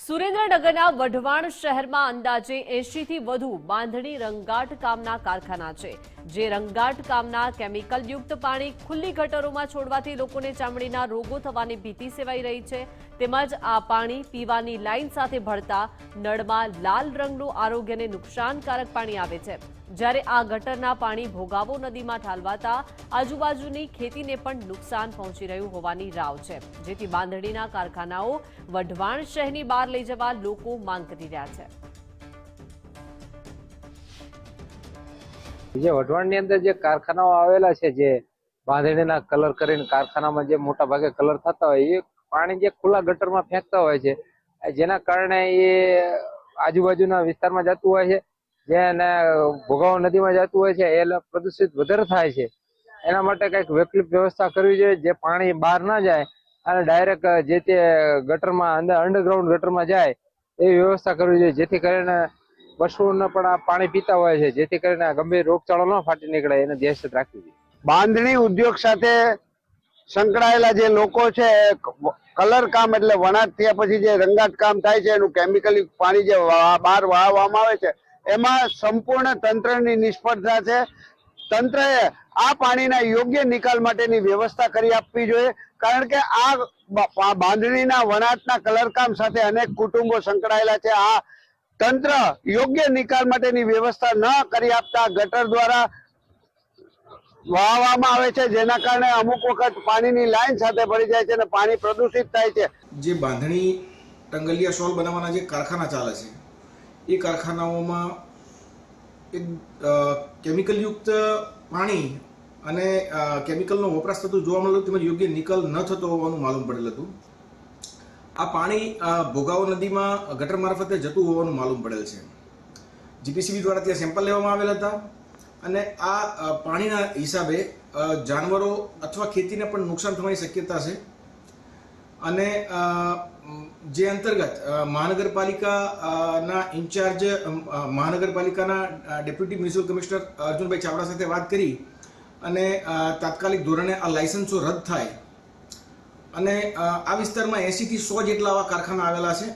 સુરેન્દ્રનગરના વઢવાણ શહેરમાં અંદાજે એંશીથી વધુ બાંધણી રંગાટ કામના કારખાના છે. જે રંગાટ કામના કેમિકલયુક્ત પાણી ખુલ્લી ગટરોમાં છોડવાથી લોકોને ચામડીના રોગો થવાની ભીતિ સેવાઈ રહી છે. તેમજ આ પાણી પીવાની લાઈન સાથે ભળતા નળમાં લાલ રંગનું આરોગ્યને નુકસાનકારક પાણી આવે છે. જ્યારે આ ગટરના પાણી ભોગાવો નદીમાં ઠાલવાતા આજુબાજુની ખેતીને પણ નુકસાન પહોંચી રહ્યું હોવાની રાવ છે. જેથી બાંધણીના કારખાનાઓ વઢવાણ શહેરની બહાર લઈ જવા લોકો માંગ કરી રહ્યા છે. જે વઢવાણની અંદર જે કારખાનાઓ આવેલા છે, જે બાંધણીના કલર કરીને કારખાનામાં જે મોટા ભાગે કલર થતા હોય, એ પાણી જે ખુલ્લા ગટરમાં ફેંકતા હોય છે, જેના કારણે એ આજુબાજુના વિસ્તારમાં જતું હોય છે જેને ભોગાવો નદીમાં જતું હોય છે એ પ્રદૂષિત વધારે થાય છે. એના માટે કંઈક વૈકલ્પિક વ્યવસ્થા કરવી જોઈએ, જે પાણી બહાર ના જાય અને ડાયરેક્ટ જે તે ગટરમાં અંદર અંડરગ્રાઉન્ડ ગટરમાં જાય, એવી વ્યવસ્થા કરવી જોઈએ. જેથી કરીને પશુઓને પણ આ પાણી પીતા હોય છે. જેથી કરીને ગંભીર રોગચાળો ન ફાટી નીકળે, એને ધ્યાન રાખવી જોઈએ. બાંધણી ઉદ્યોગ સાથે સંકળાયેલા જે લોકો છે, કલર કામ એટલે વણાટ થયા પછી જે રંગાટ કામ થાય છે, એનું કેમિકલ પાણી જે બહાર વાળવામાં આવે છે, એમાં સંપૂર્ણ તંત્રની નિષ્ફળતા છે. તંત્રએ આ પાણીના યોગ્ય નિકાલ માટેની વ્યવસ્થા કરી આપવી જોઈએ. કારણ કે આ બાંધણીના વણાટના કલરકામ સાથે અનેક કુટુંબો સંકળાયેલા છે. આ તંત્ર યોગ્ય નિકાલ માટેની વ્યવસ્થા ન કરી આપતા ગટર દ્વારા વહાવવામાં આવે છે, જેના કારણે અમુક વખત પાણીની લાઈન સાથે ભળી જાય છે અને પાણી પ્રદૂષિત થાય છે. જે બાંધણી ટંગલિયા સોલ બનાવવાના જે કારખાના ચાલે છે, એ કારખાનાઓમાં એક કેમિકલયુક્ત પાણી અને કેમિકલનો વપરાશ થતો જોવા મળ્યો તેમજ યોગ્ય નિકલ ન થતો હોવાનું માલુમ પડેલ હતું. આ પાણી ભોગાવો નદીમાં ગટર મારફતે જતું હોવાનું માલુમ પડેલ છે. જીપીસીબી દ્વારા ત્યાં સેમ્પલ લેવામાં આવેલ હતા અને આ પાણીના હિસાબે જાનવરો અથવા ખેતીને પણ નુકસાન થવાની શક્યતા છે. અને જે અંતર્ગત મહાનગરપાલિકાના ઇન્ચાર્જ મહાનગરપાલિકાના deputy municipal commissioner Arjunbhai Chavda સાથે વાત કરી અને તાત્કાલિક ધોરણે આ લાયસન્સો રદ થાય. અને આ વિસ્તારમાં એંસીથી સો જેટલા આવા કારખાના આવેલા છે.